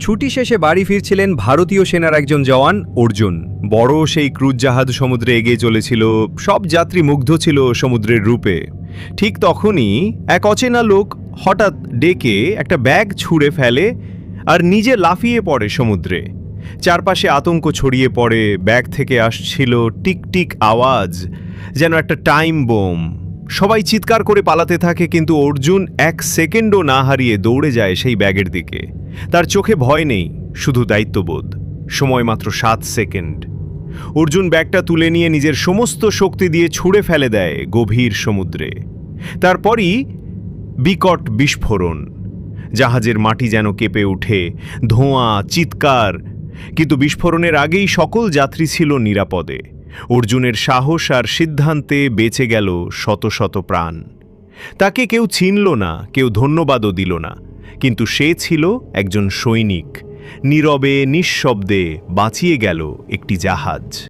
ছুটি শেষে বাড়ি ফিরছিলেন ভারতীয় সেনার একজন জওয়ান, অর্জুন। বড় সেই ক্রুজ জাহাজ সমুদ্রে এগিয়ে চলেছিল, সব যাত্রী মুগ্ধ ছিল সমুদ্রের রূপে। ঠিক তখনই এক অচেনা লোক হঠাৎ ডেকে একটা ব্যাগ ছুঁড়ে ফেলে আর নিজে লাফিয়ে পড়ে সমুদ্রে। চারপাশে আতঙ্ক ছড়িয়ে পড়ে, ব্যাগ থেকে আসছিল টিকটিক আওয়াজ, যেন একটা টাইম বোম। সবাই চিৎকার করে পালাতে থাকে, কিন্তু অর্জুন এক সেকেন্ডও না হারিয়ে দৌড়ে যায় সেই ব্যাগের দিকে। তার চোখে ভয় নেই, শুধু দায়িত্ববোধ। সময় মাত্র সাত সেকেন্ড। অর্জুন ব্যাগটা তুলে নিয়ে নিজের সমস্ত শক্তি দিয়ে ছুঁড়ে ফেলে দেয় গভীর সমুদ্রে। তারপরই বিকট বিস্ফোরণ। জাহাজের মাটি যেন কেঁপে ওঠে, ধোঁয়া, চিৎকার। কিন্তু বিস্ফোরণের আগেই সকল যাত্রী ছিল নিরাপদে। অর্জুনের সাহস আর সিদ্ধান্তে বেঁচে গেল শত শত প্রাণ। তাকে কেউ চিনল না, কেউ ধন্যবাদও দিল না, কিন্তু সে ছিল একজন সৈনিক, নীরবে, নিঃশব্দে বাঁচিয়ে গেল একটি জাহাজ।